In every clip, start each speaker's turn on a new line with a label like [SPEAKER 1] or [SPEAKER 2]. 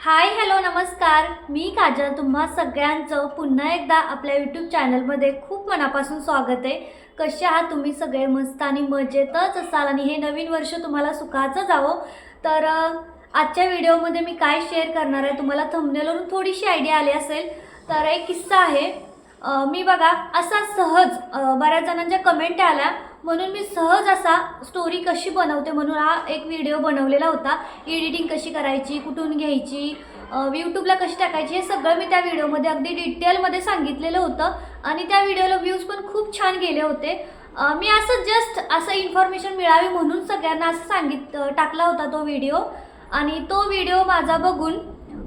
[SPEAKER 1] Hi hello नमस्कार. मी काजल. तुम्हा सगळ्यांचं पुन्हा एकदा आपल्या यूट्यूब चॅनलमध्ये खूप मनापासून स्वागत आहे. कसे आहात तुम्ही सगळे? मस्त आणि मजेतच असाल आणि हे नवीन वर्ष तुम्हाला सुखाचं जावं तर आजच्या व्हिडिओमध्ये मी काय शेअर करणार आहे तुम्हाला थंबनेलवरून थोडीशी आयडिया आली असेल. तर एक किस्सा आहे. मी बघा असा सहज बऱ्याच जणांच्या कमेंट आल्या. म्हणून मी सहज असा स्टोरी कशी बनवते म्हणून हा एक व्हिडिओ बनवलेला होता. एडिटिंग कशी करायची कुठून घ्यायची यूट्यूबला कशी टाकायची हे सगळं मी त्या व्हिडिओमध्ये अगदी डिटेलमध्ये सांगितलेलं होतं. आणि त्या व्हिडिओला व्ह्यूज पण खूप छान गेले होते. मी असं जस्ट असं इन्फॉर्मेशन मिळावी म्हणून सगळ्यांना असं सांगित टाकला होता तो व्हिडिओ आणि तो व्हिडिओ माझा बघून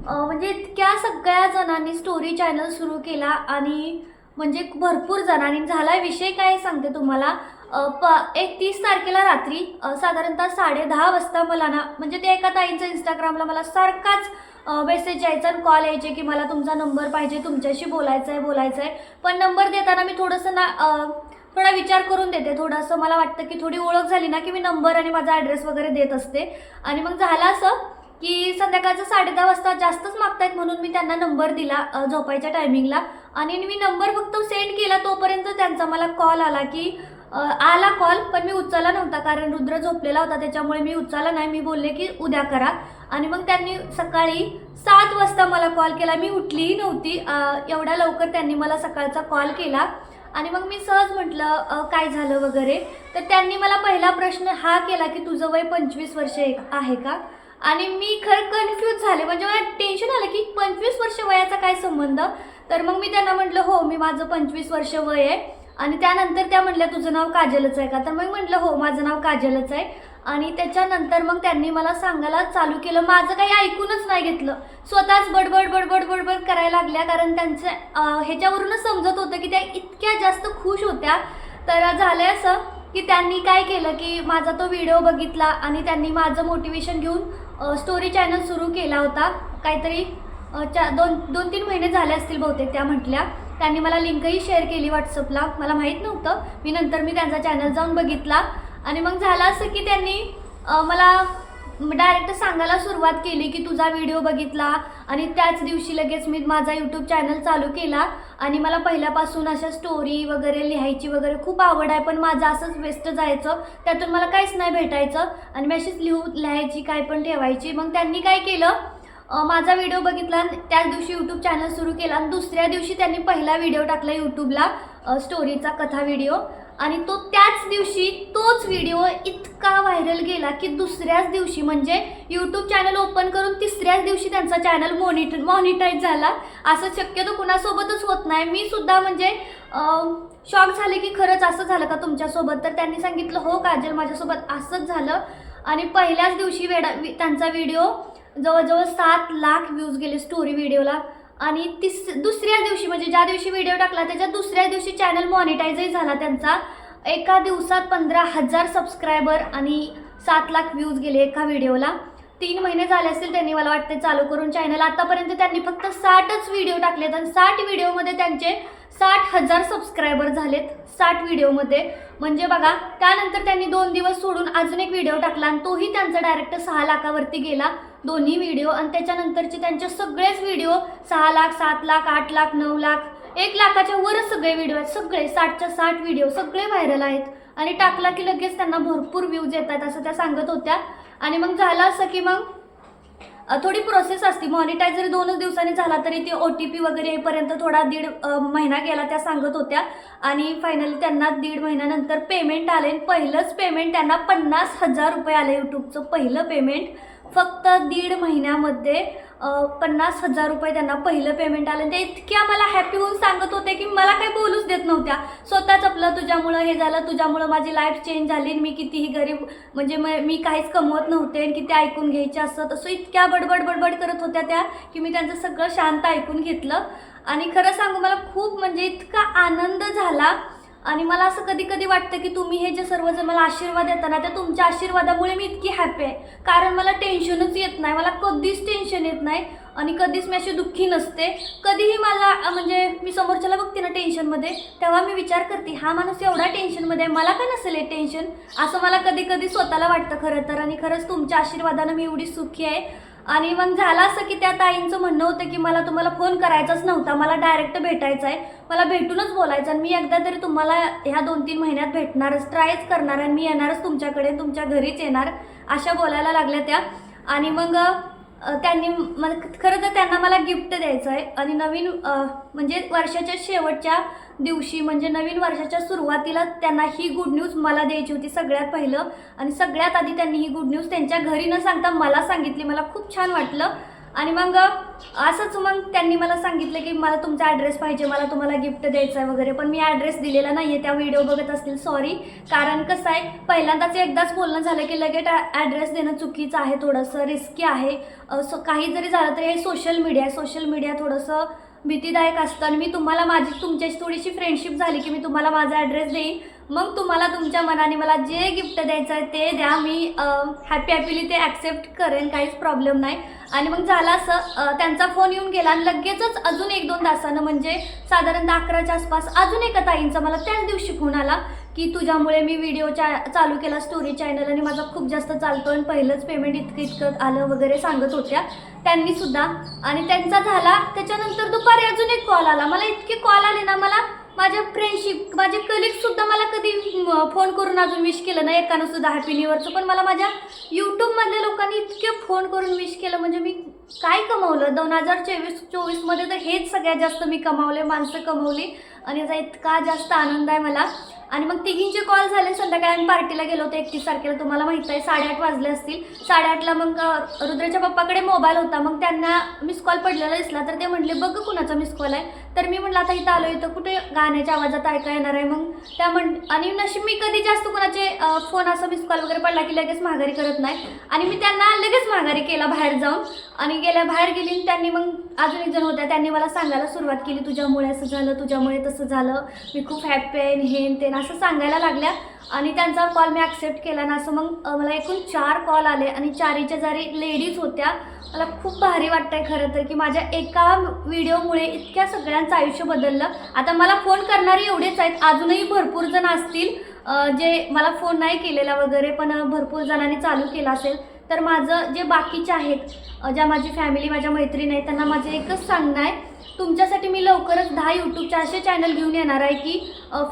[SPEAKER 1] म्हणजे इतक्या सगळ्या जणांनी स्टोरी चॅनल सुरू केला. आणि म्हणजे भरपूर जणांनी झाला विषय काय सांगते तुम्हाला? प एकतीस तारखेला रात्री साधारणतः साडे दहा वाजता मला ना म्हणजे ते एका ताईंचं इंस्टाग्रामला मला सारखाच मेसेज यायचा आणि कॉल यायचे की मला तुमचा नंबर पाहिजे तुमच्याशी बोलायचं आहे बोलायचं आहे पण नंबर देताना मी थोडंसं ना थोडा विचार करून देते. थोडंसं मला वाटतं की थोडी ओळख झाली ना की मी नंबर आणि माझा ॲड्रेस वगैरे देत असते. आणि मग झालं असं की संध्याकाळचं साडे दहा वाजता जास्तच मागतायत म्हणून मी त्यांना नंबर दिला झोपायच्या टायमिंगला आणि मी नंबर फक्त सेंड केला तोपर्यंत त्यांचा मला कॉल आला की आला कॉल पण मी उचलला नव्हता कारण रुद्र झोपलेला होता त्याच्यामुळे मी उचलला नाही. मी बोलले की उद्या करा. आणि मग त्यांनी सकाळी सात वाजता मला कॉल केला. मी उठलीही नव्हती. एवढ्या लवकर त्यांनी मला सकाळचा कॉल केला. आणि मग मी सहज म्हटलं काय झालं वगैरे? तर त्यांनी मला पहिला प्रश्न हा केला की तुझं वय पंचवीस वर्ष एक- आहे का? आणि मी खरं कन्फ्यूज झाले. म्हणजे मला टेन्शन आलं की पंचवीस वर्ष वयाचा काय संबंध? तर मग मी त्यांना म्हटलं हो मी माझं पंचवीस वर्ष वय आहे. आणि त्यानंतर त्या म्हटल्या तुझं नाव काजलच आहे का? तर मग म्हटलं हो माझं नाव काजलच आहे. आणि त्याच्यानंतर मग त्यांनी मला सांगायला चालू केलं. माझं काही ऐकूनच नाही घेतलं. स्वतःच बडबड बडबड बडबड करायला लागल्या. कारण त्यांचं ह्याच्यावरूनच समजत होतं की त्या इतक्या जास्त खुश होत्या. तर झालं असं की त्यांनी काय केलं की माझा तो व्हिडिओ बघितला आणि त्यांनी माझं मोटिवेशन घेऊन स्टोरी चॅनल सुरू केला होता. काहीतरी च्या चा दोन दोन तीन महिने झाले असतील बहुतेक त्या म्हटल्या. त्यांनी मला लिंकही शेअर केली व्हॉट्सअपला. मला माहीत नव्हतं. मी नंतर मी त्यांचा चॅनल जाऊन बघितला. आणि मग झालं असं की त्यांनी मला डायरेक्ट सांगायला सुरुवात केली की तुझा व्हिडिओ बघितला आणि त्याच दिवशी लगेच मी माझा यूट्यूब चॅनल चालू केला. आणि मला पहिल्यापासून अशा स्टोरी वगैरे लिहायची वगैरे खूप आवड आहे. पण माझं असंच वेस्ट जायचं. त्यातून मला काहीच नाही भेटायचं. आणि मी अशीच लिहू लिहायची काय पण ठेवायची. मग त्यांनी काय केलं? माझा व्हिडिओ बघितला आणि त्याच दिवशी यूट्यूब चॅनल सुरू केला आणि दुसऱ्या दिवशी त्यांनी पहिला व्हिडिओ टाकला यूट्यूबला स्टोरीचा कथा व्हिडिओ आणि तो त्याच दिवशी तोच व्हिडिओ इतका व्हायरल गेला की दुसऱ्याच दिवशी म्हणजे यूट्यूब चॅनल ओपन करून तिसऱ्याच दिवशी त्यांचा चॅनल मॉनिट मॉनिटाईज झाला. असं शक्यतो कुणासोबतच होत नाही. मी सुद्धा म्हणजे शॉक झाले की खरंच असं झालं का तुमच्यासोबत? तर त्यांनी सांगितलं हो काजल माझ्यासोबत असंच झालं. आणि पहिल्याच दिवशी वेडा वि- त्यांचा व्हिडिओ जवळजवळ सात लाख व्ह्यूज गेले स्टोरी व्हिडिओला आणि तिस दुसऱ्या दिवशी म्हणजे ज्या दिवशी व्हिडिओ टाकला त्याच्या दुसऱ्या दिवशी चॅनल मॉनिटाईजही झाला त्यांचा. एका दिवसात पंधरा हजार सबस्क्रायबर आणि सात लाख व्ह्यूज गेले एका व्हिडिओला तीन महिने झाले असतील त्यांनी मला वाटते चालू करून चॅनल आतापर्यंत त्यांनी फक्त साठच व्हिडिओ टाकलेत आणि साठ व्हिडिओमध्ये त्यांचे साठ हजार सबस्क्रायबर झालेत साठ व्हिडिओमध्ये म्हणजे बघा त्यानंतर त्यांनी दोन दिवस सोडून अजून एक व्हिडिओ टाकला आणि तोही त्यांचा डायरेक्ट सहा लाखावरती गेला. दोन्ही व्हिडिओ आणि त्याच्यानंतरचे त्यांचे सगळेच व्हिडिओ सहा लाख सात लाख आठ लाख नऊ लाख एक लाखाच्या वरच सगळे व्हिडिओ आहेत. सगळे साठच्या साठ व्हिडिओ सगळे व्हायरल आहेत. आणि टाकला की लगेच त्यांना भरपूर व्ह्यूज येतात असं त्या सांगत होत्या. आणि मग झालं असं की मग थोडी प्रोसेस असते. मॉनिटाईज जरी दोनच दिवसांनी झाला तरी ते ओ टी पी वगैरे येईपर्यंत थोडा दीड महिना गेला त्या सांगत होत्या. आणि फायनली त्यांना दीड महिन्यानंतर पेमेंट आले. पहिलंच पेमेंट त्यांना पन्नास हजार रुपये आले यूट्यूबचं पहिलं पेमेंट फक्त दीड महिन्यामध्ये पन्नास हजार रुपये त्यांना पहिलं पेमेंट आलं. ते इतक्या मला हॅपी होऊन सांगत होते की मला काही बोलूच देत नव्हत्या. स्वतःच आपलं तुझ्यामुळं हे झालं तुझ्यामुळं माझी लाईफ चेंज झाली आणि मी कितीही गरीब म्हणजे म- मी काहीच कमवत नव्हते आणि किती ऐकून घ्यायचे असं. तसं इतक्या बडबड बडबड करत होत्या त्या की मी त्यांचं सगळं शांत ऐकून घेतलं. आणि खरं सांगू मला खूप म्हणजे इतका आनंद झाला आणि मला असं कधी कधी वाटतं की तुम्ही हे जे सर्वजण मला आशीर्वाद देता ना त्या तुमच्या आशीर्वादामुळे मी इतकी हॅपी आहे. कारण मला टेन्शनच येत नाही. मला कधीच टेन्शन येत नाही आणि कधीच मी अशी दुःखी नसते. कधीही मला म्हणजे मी समोरच्याला बघते ना टेन्शनमध्ये तेव्हा मी विचार करते हा माणूस एवढा टेन्शनमध्ये आहे मला का नसेल हे टेन्शन असं मला कधी कधी स्वतःला वाटतं खरं तर. आणि खरंच तुमच्या आशीर्वादानं मी एवढी सुखी आहे. आणि मग झालं असं की त्या ताईंचं म्हणणं होतं की मला तुम्हाला फोन करायचाच नव्हता मला डायरेक्ट भेटायचं आहे मला भेटूनच बोलायचं आणि मी एकदा तरी तुम्हाला ह्या दोन तीन महिन्यात भेटणारच ट्रायच करणार आणि मी येणारच तुमच्याकडे तुमच्या घरीच येणार अशा बोलायला लागल्या त्या. आणि मग त्यांनी मला खरं तर त्यांना मला गिफ्ट द्यायचं आहे आणि नवीन म्हणजे वर्षाच्या शेवटच्या दिवशी म्हणजे नवीन वर्षाच्या सुरुवातीला त्यांना ही गुड न्यूज मला द्यायची होती सगळ्यात पहिलं. आणि सगळ्यात आधी त्यांनी ही गुड न्यूज त्यांच्या घरी न सांगता मला सांगितली. मला खूप छान वाटलं. आणि मग असंच मग त्यांनी मला सांगितलं की मला तुमचा ॲड्रेस पाहिजे मला तुम्हाला गिफ्ट द्यायचं आहे वगैरे पण मी ॲड्रेस दिलेला नाही आहे त्या व्हिडिओ बघत असतील. सॉरी कारण कसं आहे पहिल्यांदाच एकदाच बोलणं झालं की लगेच ॲड्रेस देणं चुकीचं आहे थोडंसं रिस्की आहे. सो काही जरी झालं तरी हे सोशल मीडिया आहे. सोशल मीडिया थोडंसं भीतीदायक असतं आणि मी तुम्हाला माझी तुमच्याशी थोडीशी फ्रेंडशिप झाली की मी तुम्हाला माझा ॲड्रेस देईन. मग तुम्हाला तुमच्या मनाने मला जे गिफ्ट द्यायचं आहे ते द्या. मी हॅपी हॅपीली ते ॲक्सेप्ट करेन काहीच प्रॉब्लेम नाही. आणि मग झालं असं त्यांचा फोन येऊन गेला आणि लगेचच अजून एक दोन तासानं म्हणजे साधारणतः अकराच्या आसपास अजून एका ताईंचा मला त्याच दिवशी फोन आला की तुझ्यामुळे मी व्हिडिओ चा चालू केला स्टोरी चॅनल आणि माझा खूप जास्त चालतो आणि पहिलंच पेमेंट इतकं इतकं आलं वगैरे सांगत होत्या त्यांनी सुद्धा. आणि त्यांचा झाला त्याच्यानंतर दुपारी अजून एक कॉल आला. मला इतके कॉल आले ना मला माझ्या फ्रेंडशिप माझे कलिग सुद्धा मला कधी फोन करून अजून विश केलं नाही. एकानं सुद्धा हॅपी न्यू इयरचं पण मला माझ्या यूट्यूबमधल्या लोकांनी इतके फोन करून विश केलं. म्हणजे मी काय कमावलं? दोन हजार चोवीस चोवीसमध्ये तर हेच सगळ्यात जास्त मी कमावले माणसं कमावली. आणि याचा इतका जास्त आनंद आहे मला. आणि मग तिघींचे कॉल झाले संध्याकाळी आम्ही पार्टीला गेलो होतो एकतीस तारखेला. तुम्हाला माहीत आहे साडेआठ वाजले असतील. साडेआठला मग अ, रुद्राच्या पप्पाकडे मोबाईल होता. मग त्यांना मिस कॉल पडलेला दिसला. तर ते म्हटले बघ कुणाचा मिस कॉल आहे. तर मी म्हटलं आता इथं आलो इथं कुठे गाण्याच्या आवाजात ऐका येणार आहे? मग त्या म्हण आणि नशीब मी कधी जास्त कुणाचे फोन असा मिस कॉल वगैरे पडला की लगेच माघारी करत नाही. आणि मी त्यांना लगेच माघारी केला बाहेर जाऊन. आणि गेल्या बाहेर गेली आणि त्यांनी मग अजून एक जण होत्या. त्यांनी मला सांगायला सुरुवात केली तुझ्यामुळे असं झालं तुझ्यामुळे तसं झालं. मी खूप हॅप्पी आहे हे ते. ना असं सांगायला लागल्या आणि त्यांचा कॉल मी ॲक्सेप्ट केला ना. असं मग मला एकूण चार कॉल आले आणि चारीच्या जारी लेडीज होत्या. मला खूप भारी वाटतं आहे खरं तर की माझ्या एका व्हिडिओमुळे इतक्या सगळ्यांचं आयुष्य बदललं. आता मला फोन करणारे एवढेच आहेत. अजूनही भरपूर जण असतील जे मला फोन नाही केलेला वगैरे पण भरपूर जणांनी चालू केला असेल. तर माझं जे बाकीचे आहेत ज्या माझी फॅमिली माझ्या मैत्रीण आहेत त्यांना माझं एकच सांगणं आहे तुमच्यासाठी मी लवकरच दहा यूट्यूबचे असे चॅनल घेऊन येणार आहे की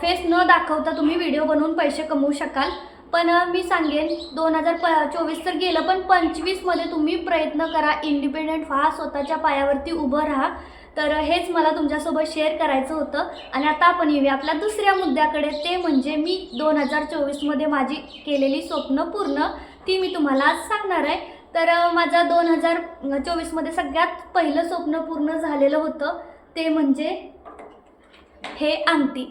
[SPEAKER 1] फेस न दाखवता तुम्ही व्हिडिओ बनवून पैसे कमवू शकाल. पण मी सांगेन दोन हजार प चोवीस तर गेलं पण पंचवीसमध्ये तुम्ही प्रयत्न करा इंडिपेंडंट व्हा स्वतःच्या पायावरती उभं राहा. तर हेच मला तुमच्यासोबत शेअर करायचं होतं. आणि आता आपण येऊया आपल्या दुसऱ्या मुद्द्याकडे. ते म्हणजे मी दोन हजार चोवीसमध्ये माझी केलेली स्वप्न पूर्ण ती मी तुम्हाला आज सांगणार आहे. तर माझा दोन हजार चोवीसमध्ये सगळ्यात पहिलं स्वप्न पूर्ण झालेलं होतं ते म्हणजे हे अंगठी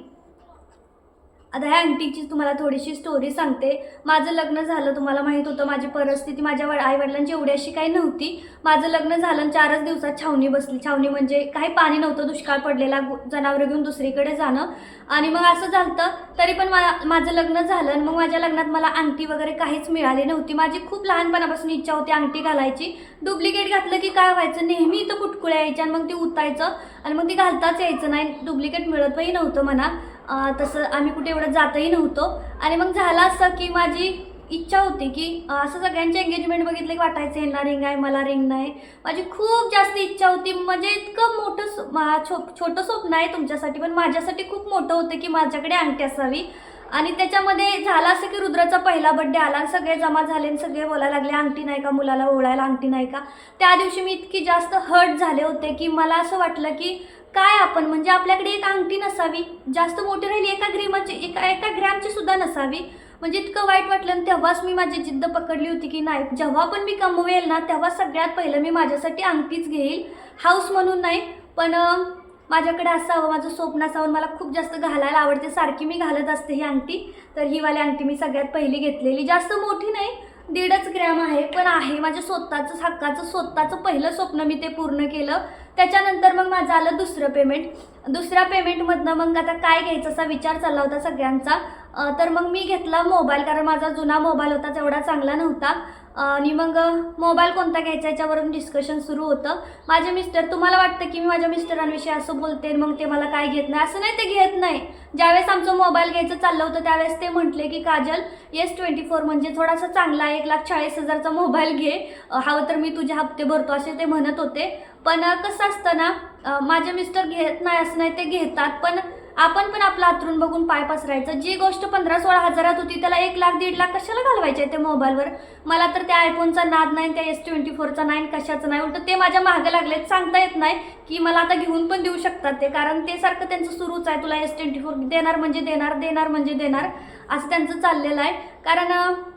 [SPEAKER 1] आता ह्या अंगठीची तुम्हाला थोडीशी स्टोरी सांगते. माझं लग्न झालं तुम्हाला माहीत होतं माझी परिस्थिती माझ्या वड आईवडिलांची एवढी अशी काही नव्हती. माझं लग्न झालं आणि चारच दिवसात छावणी बसली. छावणी म्हणजे काही पाणी नव्हतं दुष्काळ पडलेला जनावरं घेऊन दुसरीकडे जाणं. आणि मग असं झालं तरी पण मा माझं लग्न झालं आणि मग माझ्या लग्नात मला अंगठी वगैरे काहीच मिळाली नव्हती. माझी खूप लहानपणापासून इच्छा होती अंगठी घालायची. डुप्लिकेट घातलं की काय व्हायचं? नेहमी इथं कुटकुळ्या यायच्या आणि मग ते उतायचं आणि मग ती घालताच यायचं नाही. डुप्लिकेट मिळतही नव्हतं म्हणा. तसं आम्ही कुठे एवढं जातही नव्हतो. आणि मग झालं असं की माझी इच्छा होती की असं सगळ्यांचे एंगेजमेंट बघितलं की वाटायचं यांना रिंग आहे मला रिंग नाही. माझी खूप जास्त इच्छा होती. म्हणजे इतकं मोठं छो छोटं स्वप्न आहे तुमच्यासाठी पण माझ्यासाठी खूप मोठं होतं की माझ्याकडे अंगठी असावी. आणि त्याच्यामध्ये झालं असं की रुद्राचा पहिला बड्डे आला आणि सगळे जमा झाले आणि सगळे बोलायला लागले अंगठी नाही का मुलाला ओळायला अंगठी नाही का? त्या दिवशी मी इतकी जास्त हर्ट झाले होते की मला असं वाटलं की काय आपण? म्हणजे आपल्याकडे एक अंगठी नसावी जास्त मोठी राहिली एका ग्रीमाची एका एका ग्रॅमची सुद्धा नसावी. म्हणजे इतकं वाईट वाटलं आणि तेव्हाच मी माझी जिद्द पकडली होती की नाही जेव्हा पण मी कमवेल ना तेव्हा सगळ्यात पहिलं मी माझ्यासाठी अंगठीच घेईल. हाऊस म्हणून नाही पण माझ्याकडे असावं माझं स्वप्न असावं मला खूप जास्त घालायला आवडते सारखी मी घालत असते ही अंगठी. तर ही वाली अंगठी मी सगळ्यात पहिली घेतलेली. जास्त मोठी नाही दीडच ग्रॅम आहे पण आहे. माझ्या स्वतःचं हक्काचं स्वतःचं पहिलं स्वप्न मी ते पूर्ण केलं. त्याच्यानंतर मग माझं आलं दुसरं पेमेंट दुसऱ्या पेमेंटमधनं मग आता काय घ्यायचं असा विचार चालला होता सगळ्यांचा. तर मग मी घेतला मोबाईल कारण माझा जुना मोबाईल होता तेवढा चांगला नव्हता. आणि मग मोबाईल कोणता घ्यायचा याच्यावरून डिस्कशन सुरू होतं. माझे मिस्टर तुम्हाला वाटतं की मी माझ्या मिस्टरांविषयी असं बोलते मग ते मला काय घेत नाही? असं नाही ते घेत नाही. ज्यावेळेस आमचं मोबाईल घ्यायचं चाललं होतं त्यावेळेस ते म्हटले की काजल एस ट्वेंटी फोर म्हणजे थोडासा चांगला एक लाख चाळीस हजारचा मोबाईल घे. हवं तर मी तुझे हप्ते भरतो असे ते म्हणत होते. पण कसं असतं ना माझे मिस्टर घेत नाही असं नाही ते घेतात. पण आपण पण आपलं आतरून बघून पाय पसरायचं. जी गोष्ट पंधरा सोळा हजारात होती त्याला एक लाख दीड लाख कशाला घालवायचे ते मोबाईलवर? मला तर त्या आयफोनचा नाद नाही त्या एस ट्वेंटी फोरचा नाही कशाचं नाही. उलट ते माझ्या मागं लागलेत सांगता येत नाही की मला आता घेऊन पण देऊ शकतात ते. कारण ते सारखं त्यांचं सुरूच आहे. तुला एस ट्वेंटी फोर देणार म्हणजे देणार देणार म्हणजे देणार. असं त्यांचं चाललेलं आहे. कारण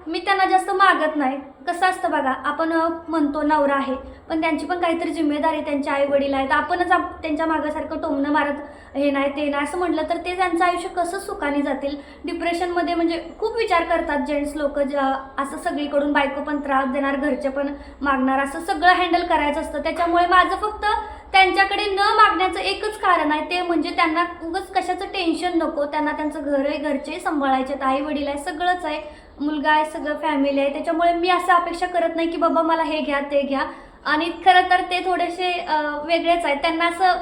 [SPEAKER 1] मी त्यांना जास्त मागत नाही. कसं असतं बघा आपण म्हणतो नवरा आहे पण त्यांची पण काहीतरी जिम्मेदारी त्यांच्या आई वडील आहेत. आपणच आप त्यांच्या मागासारखं टोमणं मारत हे नाही ते नाही असं म्हटलं तर ते त्यांचं आयुष्य कसं सुखाने जातील? डिप्रेशनमध्ये म्हणजे खूप विचार करतात जेंट्स लोक असं सगळीकडून बायको पण त्रास देणार घरचे पण मागणार असं सगळं हँडल करायचं असतं. त्याच्यामुळे माझं फक्त त्यांच्याकडे न मागण्याचं एकच कारण आहे ते म्हणजे त्यांना उगच कशाचं टेन्शन नको त्यांना त्यांचं घर आहे घरचे सांभाळायचे आई वडील आहे सगळंच आहे मुलगा आहे सगळं फॅमिली आहे त्याच्यामुळे मी असं अपेक्षा करत नाही की बाबा मला हे घ्या ते घ्या. आणि खरं तर ते थोडेसे वेगळेच आहेत. त्यांना असं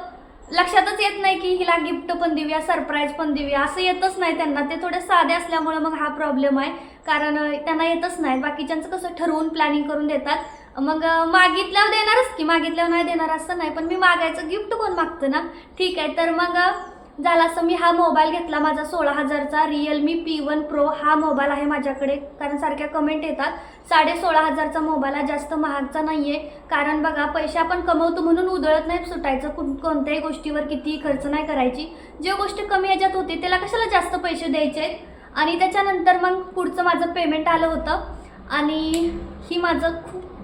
[SPEAKER 1] लक्षातच येत नाही की हिला गिफ्ट पण देऊया सरप्राईज पण देऊया असं येतच नाही त्यांना. ते थोडे साधे असल्यामुळे मग हा प्रॉब्लेम आहे. कारण त्यांना येतच नाही. बाकीच्यांचं कसं ठरवून प्लॅनिंग करून देतात. मग मागितल्यावर देणारच की मागितल्यावर नाही देणार असं नाही पण मी मागायचं गिफ्ट कोण मागतं ना? ठीक आहे तर मग झाला असं मी हा मोबाईल घेतला माझा सोळा हजारचा रिअलमी पी वन प्रो हा मोबाईल आहे माझ्याकडे. कारण सारख्या कमेंट येतात साडे सोळा हजारचा मोबाईल आहे जास्त महागचा नाही आहे कारण बघा पैसे आपण कमवतो म्हणून उधळत नाही सुटायचं कु कोणत्याही गोष्टीवर कितीही खर्च नाही करायची. जे गोष्ट कमी याच्यात होती त्याला कशाला जास्त पैसे द्यायचे आहेत? आणि त्याच्यानंतर मग पुढचं माझं पेमेंट आलं होतं. आणि ही माझं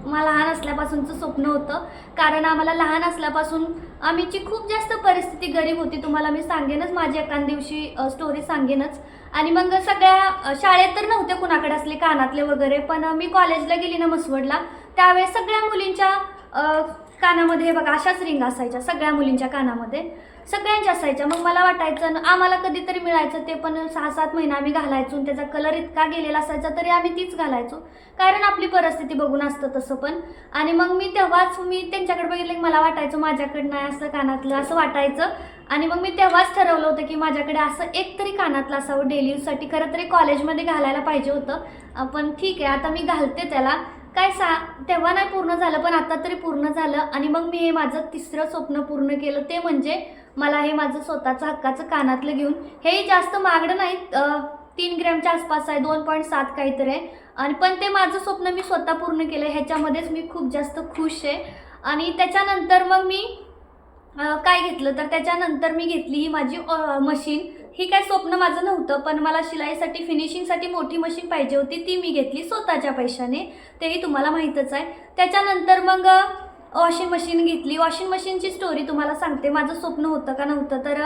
[SPEAKER 1] लहान असल्यापासूनचं स्वप्न होतं. कारण आम्हाला लहान असल्यापासून आम्हीची खूप जास्त परिस्थिती गरीब होती. तुम्हाला मी सांगेनच माझी एका दिवशी स्टोरी सांगेनच. आणि मग सगळ्या शाळेत तर नव्हते कुणाकडे असले कानातले वगैरे. पण मी कॉलेजला गेली ना मसवडला. त्यावेळेस सगळ्या मुलींच्या कानामध्ये हे बघा अशाच रिंग असायच्या सगळ्या मुलींच्या कानामध्ये. सगळ्यांच्या असायच्या. मग मला वाटायचं आम्हाला कधीतरी मिळायचं ते पण सहा सात महिना आम्ही घालायचो आणि त्याचा कलर इतका गेलेला असायचा तरी आम्ही तीच घालायचो. कारण आपली परिस्थिती बघून असतं तसं पण. आणि मग मी तेव्हाच मी त्यांच्याकडे बघितलं की मला वाटायचं माझ्याकडं नाही असं कानातलं असं वाटायचं. आणि मग मी तेव्हाच ठरवलं होतं की माझ्याकडे असं एक तरी कानातलं असावं. डेली यूजसाठी खरं तरी कॉलेजमध्ये घालायला पाहिजे होतं. पण ठीक आहे आता मी घालते त्याला. काय सा तेव्हा नाही पूर्ण झालं पण आता तरी पूर्ण झालं. आणि मग मी हे माझं तिसरं स्वप्न पूर्ण केलं. ते म्हणजे मला हे माझं स्वतःचं हक्काचं कानातलं घेऊन हेही जास्त मागणं नाही तीन ग्रॅमच्या आसपास आहे दोन पॉईंट सात काहीतरी आहे. आणि पण ते माझं स्वप्न मी स्वतः पूर्ण केलं. ह्याच्यामध्येच मी खूप जास्त खुश आहे. आणि त्याच्यानंतर मग मी काय घेतलं? तर त्याच्यानंतर मी घेतली ही माझी मशीन. ही काय स्वप्न माझं नव्हतं पण मला शिलाईसाठी फिनिशिंगसाठी मोठी मशीन पाहिजे होती ती मी घेतली स्वतःच्या पैशाने. तेही तुम्हाला माहीतच आहे. त्याच्यानंतर मग वॉशिंग मशीन घेतली. वॉशिंग मशीनची स्टोरी तुम्हाला सांगते. माझं स्वप्न होतं का नव्हतं? तर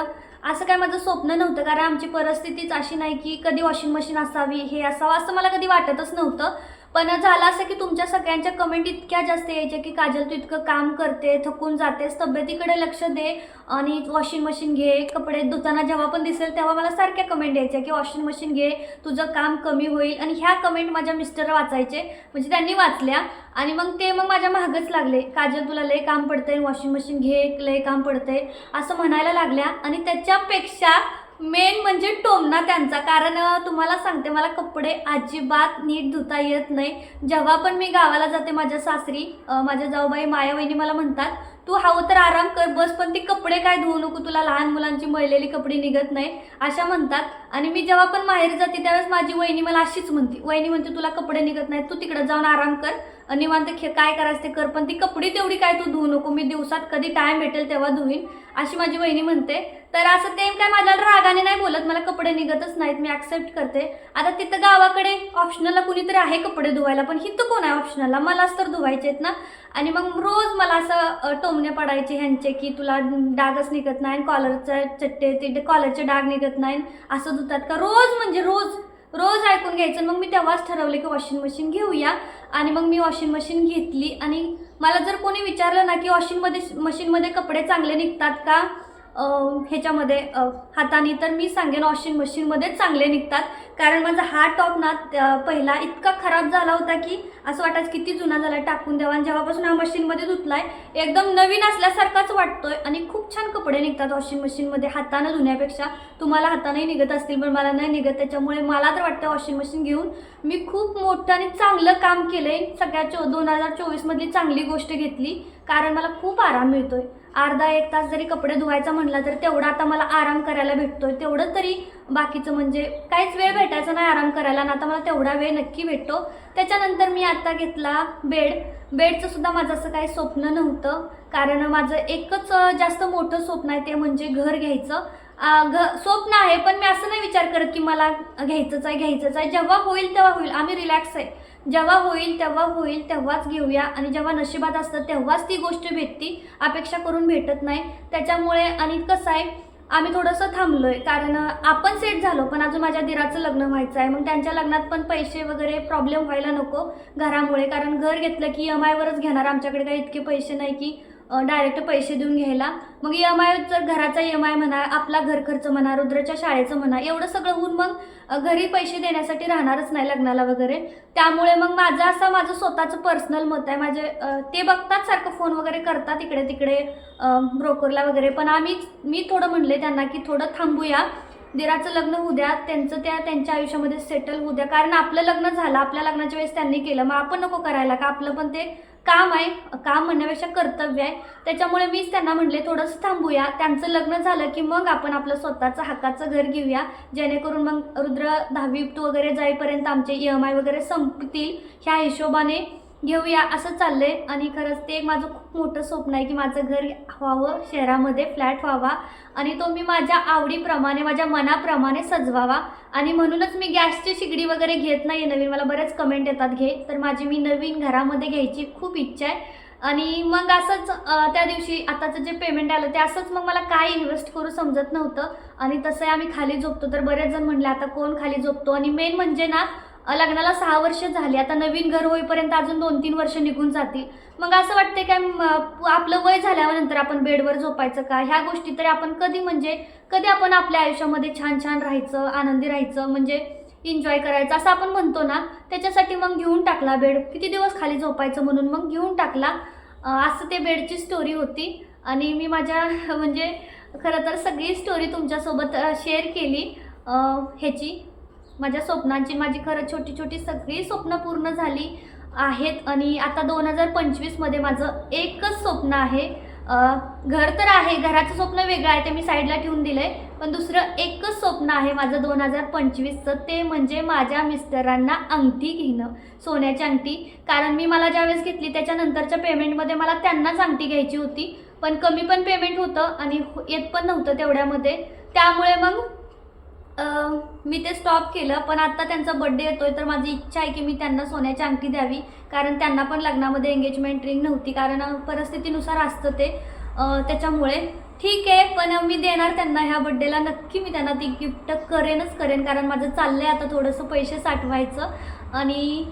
[SPEAKER 1] असं काय माझं स्वप्न नव्हतं. कारण आमची परिस्थितीच अशी नाही की कधी वॉशिंग मशीन असावी हे असावं असं मला कधी वाटतच नव्हतं. पण झालं असं की तुमच्या सगळ्यांच्या कमेंट इतक्या जास्त यायच्या की काजल तू इतकं काम करते थकून जातेस तब्येतीकडे लक्ष दे आणि वॉशिंग मशीन घे कपडे धुताना जेव्हा पण दिसेल तेव्हा मला सारख्या कमेंट यायच्या की वॉशिंग मशीन घे तुझं काम कमी होईल. आणि ह्या कमेंट माझ्या मिस्टर वाचायचे. म्हणजे त्यांनी वाचल्या आणि मग ते मग माझ्या महागच लागले. काजल तुला लय काम पडतंय वॉशिंग मशीन घे लय काम पडतंय असं म्हणायला लागल्या. आणि त्याच्यापेक्षा मेन म्हणजे टोमना त्यांचा. कारण तुम्हाला सांगते मला कपडे अजिबात नीट धुता येत नाही. जेव्हा पण मी गावाला जाते माझ्या सासरी माझ्या जाऊबाई माया वहिनी मला म्हणतात तू हवं तर आराम कर बस पण ती कपडे काय धुवू नको तुला. लहान मुलांची मळलेली कपडे निघत नाही. अशा म्हणतात. आणि मी जेव्हा पण माहेर जाते त्यावेळेस माझी वहिनी मला अशीच म्हणते वहिनी म्हणते तुला कपडे निघत नाही तू तिकडे जाऊन आराम कर. आणि निवांत खे काय करायचं ते कर पण ती कपडे तेवढी काय तू धुवू नको मी दिवसात कधी टाईम भेटेल तेव्हा धुईन अशी माझी वहिनी म्हणते. तर असं ते काय माझ्या रागाने नाही बोलत मला कपडे निघतच नाहीत मी ॲक्सेप्ट करते. आता तिथं गावाकडे ऑप्शनला कुणीतरी आहे कपडे धुवायला पण हिथं कोण आहे ऑप्शनलला मलाच तर धुवायचे आहेत ना. आणि मग रोज मला असं टोमणे पडायचे ह्यांचे की तुला डागच निघत नाही कॉलरचा चट्टे ते कॉलरचे डाग निघत नाही. असं धुतात का? रोज म्हणजे रोज रोज ऐकून घ्यायचं. मग मी तेव्हाच ठरवले की वॉशिंग मशीन घेऊया. आणि मग मी वॉशिंग मशीन घेतली. आणि मला जर कोणी विचारलं ना की वॉशिंगमध्ये मशीनमध्ये कपडे चांगले निघतात का? ह्याच्यामध्ये हाताने तर मी सांगेन वॉशिंग मशीनमध्येच चांगले निघतात. कारण माझा हा टॉप ना पहिला इतका खराब झाला होता की असं वाटायचं किती जुना झाला टाकून द्यावा. आणि जेव्हापासून हा मशीनमध्ये धुतलाय एकदम नवीन असल्यासारखाच वाटतोय. आणि खूप छान कपडे निघतात वॉशिंग मशीनमध्ये हातानं धुण्यापेक्षा. तुम्हाला हातानेही निघत असतील पण मला नाही निघत. त्याच्यामुळे मला तर वाटतं वॉशिंग मशीन घेऊन मी खूप मोठं आणि चांगलं काम केलं आहे सगळ्या चो दोन हजार चोवीसमधली चांगली गोष्ट घेतली. कारण मला खूप आराम मिळतोय. अर्धा एक तास जरी कपडे धुवायचा म्हणला तर तेवढा आता मला आराम करायला भेटतोय. तेवढं तरी बाकीचं म्हणजे काहीच वेळ भेटायचा नाही आराम करायला. आणि आता मला तेवढा वेळ नक्की भेटतो. त्याच्यानंतर मी आता घेतला बेड. बेडचं सुद्धा माझं असं काही स्वप्न नव्हतं. कारण माझं एकच जास्त मोठं स्वप्न आहे ते म्हणजे घर घ्यायचं. घ स्वप्न आहे पण मी असं नाही विचार करत की मला घ्यायचंच आहे घ्यायचंच आहे. जेव्हा होईल तेव्हा होईल. आम्ही रिलॅक्स आहे. जेव्हा होईल तेव्हा होईल तेव्हाच घेऊया. आणि जेव्हा नशिबात असतं तेव्हाच ती गोष्ट भेटती. अपेक्षा करून भेटत नाही. त्याच्यामुळे आणि कसं आहे आम्ही थोडंसं थांबलो आहे कारण आपण सेट झालो पण अजून माझ्या दिराचं लग्न व्हायचं आहे. मग त्यांच्या लग्नात पण पैसे वगैरे प्रॉब्लेम व्हायला नको घरामुळे. कारण घर घेतलं की एम आयवरच घेणार. आमच्याकडे काही इतके पैसे नाही की डायरेक्ट पैसे देऊन घ्यायला. मग ई एम आय जर घराचा ई एम आय म्हणा आपला घर खर्च म्हणा रुद्रच्या शाळेचं म्हणा एवढं सगळं होऊन मग घरी पैसे देण्यासाठी राहणारच नाही लग्नाला वगैरे. त्यामुळे मग माझं असं माझं स्वतःचं पर्सनल मत आहे. माझे ते बघतात सारखं फोन वगैरे करतात इकडे तिकडे ब्रोकरला वगैरे. पण आम्ही मी थोडं म्हणले त्यांना की थोडं थांबूया. दिराचं लग्न होऊ द्या त्यांचं त्या त्यांच्या आयुष्यामध्ये सेटल होऊ द्या. कारण आपलं लग्न झालं आपल्या लग्नाच्या वेळेस त्यांनी केलं. मग आपण नको करायला का? आपलं पण ते काम आहे काम म्हणण्यापेक्षा कर्तव्य आहे. त्याच्यामुळे मीच त्यांना म्हणले थोडंसं थांबूया. त्यांचं लग्न झालं की मग आपण आपलं स्वतःचं हक्काचं घर घेऊया. जेणेकरून मग रुद्र दहावी वगैरे जाईपर्यंत आमचे ई एम आय वगैरे संपतील. ह्या हिशोबाने घेऊया असं चाललंय. आणि खरंच ते एक माझं खूप मोठं स्वप्न आहे की माझं घर व्हावं शहरामध्ये फ्लॅट व्हावा. आणि तो मी माझ्या आवडीप्रमाणे माझ्या मनाप्रमाणे सजवावा. आणि म्हणूनच मी गॅसची शिगडी वगैरे घेत नाही नवीन. मला बरेच कमेंट येतात घे. तर माझी मी नवीन घरामध्ये घ्यायची खूप इच्छा आहे. आणि मग असंच त्या दिवशी आताचं जे पेमेंट आलं ते असंच मग मला काय इन्व्हेस्ट करू समजत नव्हतं. आणि तसंही आम्ही खाली झोपतो. तर बरेच जण म्हणले आता कोण खाली झोपतो? आणि मेन म्हणजे ना लग्नाला सहा वर्ष झाली. आता नवीन घर होईपर्यंत अजून दोन तीन वर्ष निघून जातील. मग असं वाटतंय काय आपलं वय झाल्यानंतर आपण बेडवर झोपायचं का? ह्या गोष्टी तरी आपण कधी म्हणजे कधी आपण आपल्या आयुष्यामध्ये छान छान राहायचं आनंदी राहायचं म्हणजे एन्जॉय करायचं असं आपण म्हणतो ना त्याच्यासाठी मग घेऊन टाकला बेड. किती दिवस खाली झोपायचं म्हणून मग घेऊन टाकला. असं ते बेडची स्टोरी होती. आणि मी माझ्या म्हणजे खरं तर सगळी स्टोरी तुमच्यासोबत शेअर केली. ह्याची. माझ्या स्वप्नांची माझी खरं छोटी छोटी सगळी स्वप्न पूर्ण झाली आहेत आणि आता दोन हजार पंचवीसमध्ये माझं एकच स्वप्न आहे. घर तर आहे घराचं स्वप्न वेगळं आहे ते मी साईडला ठेवून दिलं आहे पण दुसरं एकच स्वप्न आहे माझं दोन हजार पंचवीसचं ते म्हणजे माझ्या मिस्टरांना अंगठी घेणं सोन्याची अंगठी. कारण मी मला ज्यावेळेस घेतली त्याच्यानंतरच्या पेमेंटमध्ये मला त्यांनाच अंगठी घ्यायची होती. पण कमी पण पेमेंट होतं आणि येत पण नव्हतं तेवढ्यामध्ये. त्यामुळे मग मी ते स्टॉप केलं पण आता त्यांचा बड्डे येतोय तर माझी इच्छा आहे की मी त्यांना सोन्याची अंगठी द्यावी. कारण त्यांना पण लग्नामध्ये एंगेजमेंट रिंग नव्हती कारण परिस्थितीनुसार असतं ते. त्याच्यामुळे ठीक आहे पण मी देणार त्यांना ह्या बड्डेला नक्की मी त्यांना ती गिफ्ट करेनच करेन कारण माझं चाललं आहे आता थोडंसं पैसे साठवायचं. आणि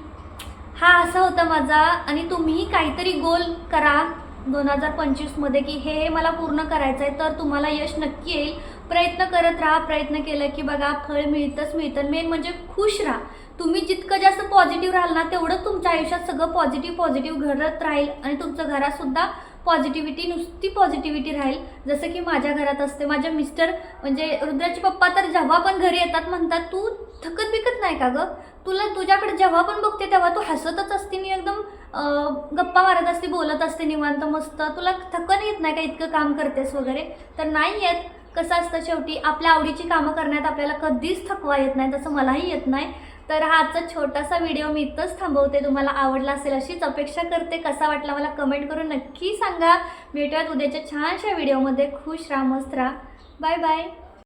[SPEAKER 1] हा असा होता माझा. आणि तुम्हीही काहीतरी गोल करा दोन हजार पंचवीसमध्ये की हे हे मला पूर्ण करायचं आहे तर तुम्हाला यश नक्की येईल. प्रयत्न करत राहा प्रयत्न केलं की बघा फळ मिळतंच मिळतं. मेन म्हणजे खुश राहा. तुम्ही जितकं जास्त पॉझिटिव्ह राहाल ना तेवढं तुमच्या आयुष्यात सगळं पॉझिटिव्ह पॉझिटिव्ह घडत राहील आणि तुमचं घरातसुद्धा पॉझिटिव्हिटी नुसती पॉझिटिव्हिटी राहील. जसं की माझ्या घरात असते. माझ्या मिस्टर म्हणजे रुद्राचे पप्पा तर जेव्हा पण घरी येतात म्हणतात तू थकत बिकत नाही का गं? तुला तुझ्याकडे जेव्हा पण बघते तेव्हा तू हसतच असते मी एकदम गप्पा मारत असते बोलत असते निवांत मस्त. तुला थकन येत नाही का इतकं काम करतेस वगैरे? तर नाही येत. कसं असतं शेवटी? आपल्या आवडीची कामं करण्यात आपल्याला कधीच थकवा येत नाही तसं मलाही येत नाही. तर हा आजचा छोटासा व्हिडिओ मी इथंच थांबवते. तुम्हाला आवडला असेल अशीच अपेक्षा करते. कसा वाटला मला कमेंट करून नक्की सांगा. भेटूयात उद्याच्या छानशा व्हिडिओमध्ये. खुश राहा मस्त राहा. Bye bye.